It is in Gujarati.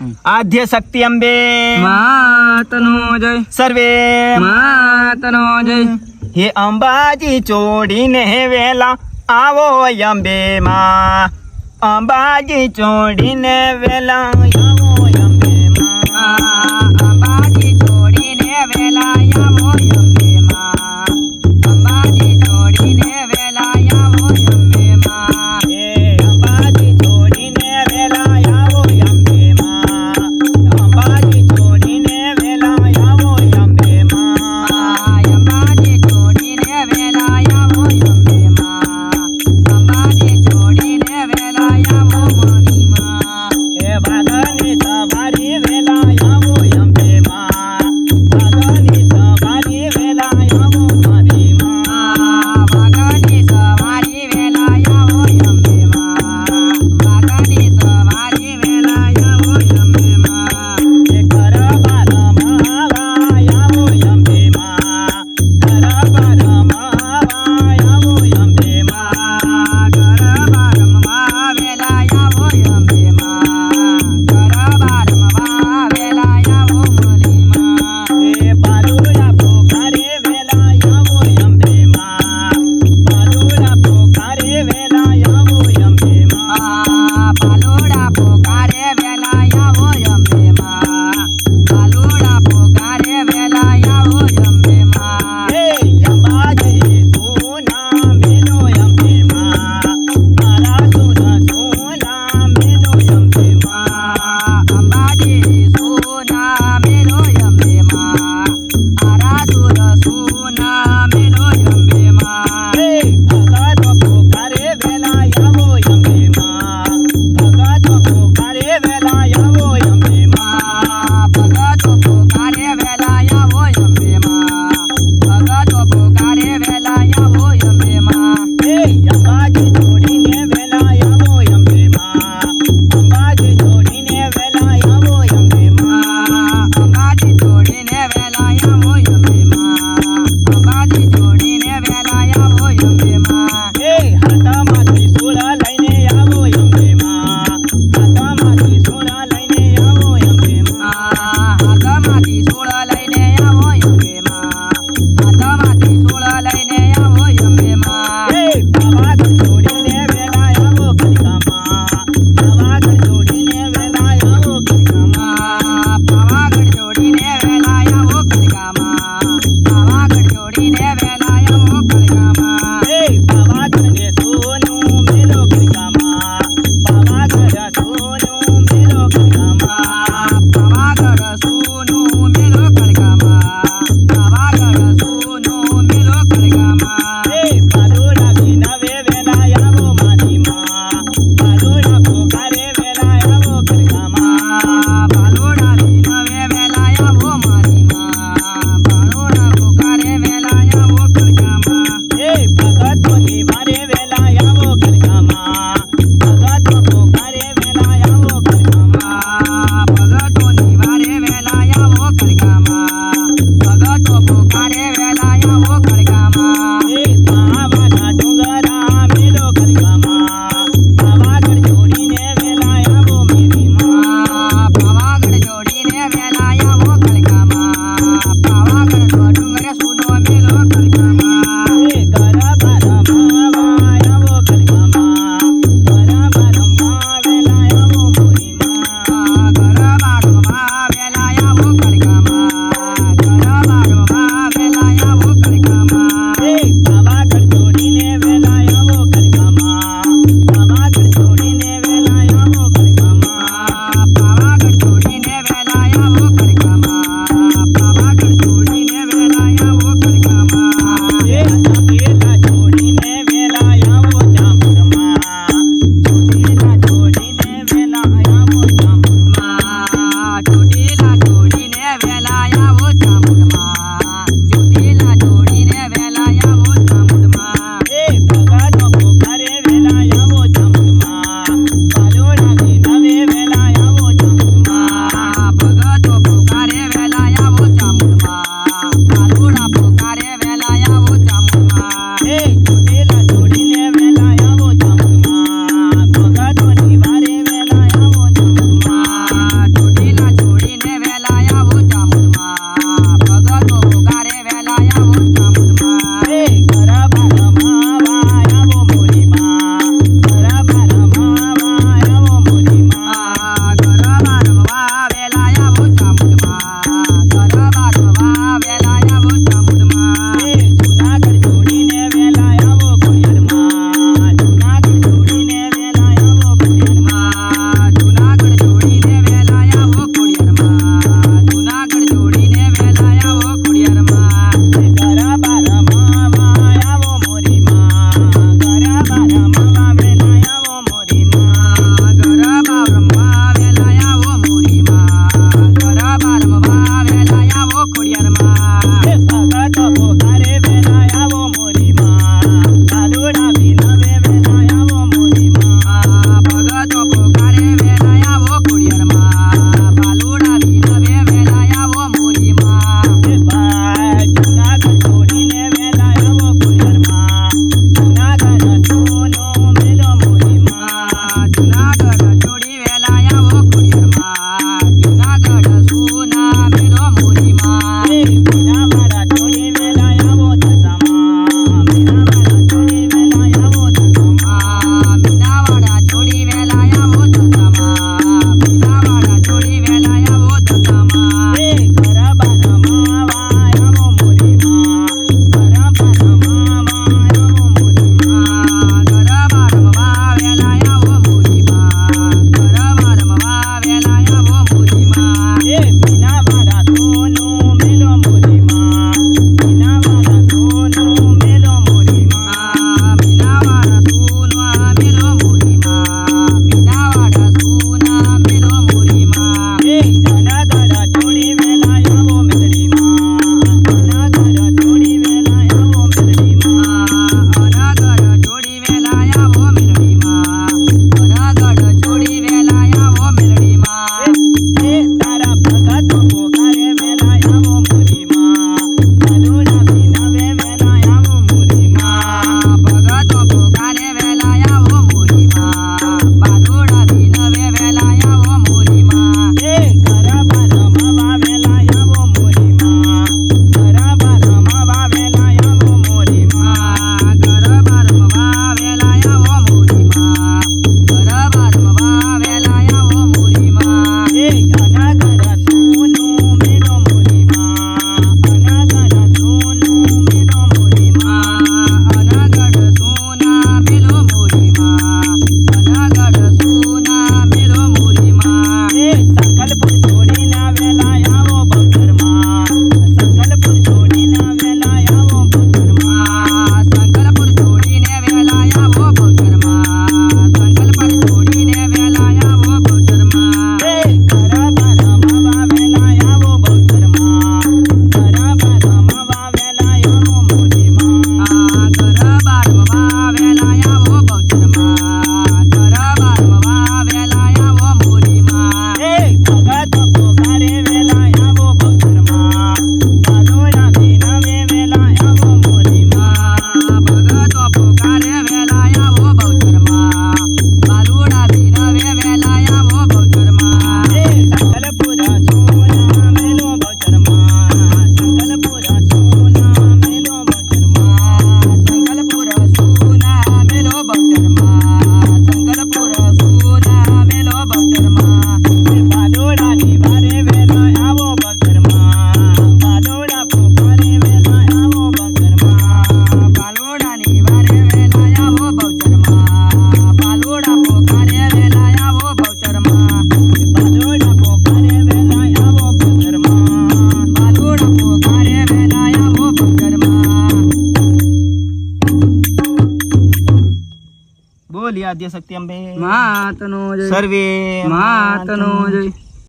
આદ્ય શક્તિ અંબે માતનો જય સર્વે માતનો જય હે અંબાજી ચોડીને વેલા આવો અંબે માં અંબાજી ચોડીને વેલા આવો અંબે માં અંબાજી ચોડીને વેલા આવો આદ્ય શક્તિ અંબે. માતનો જય સર્વે માતનો જય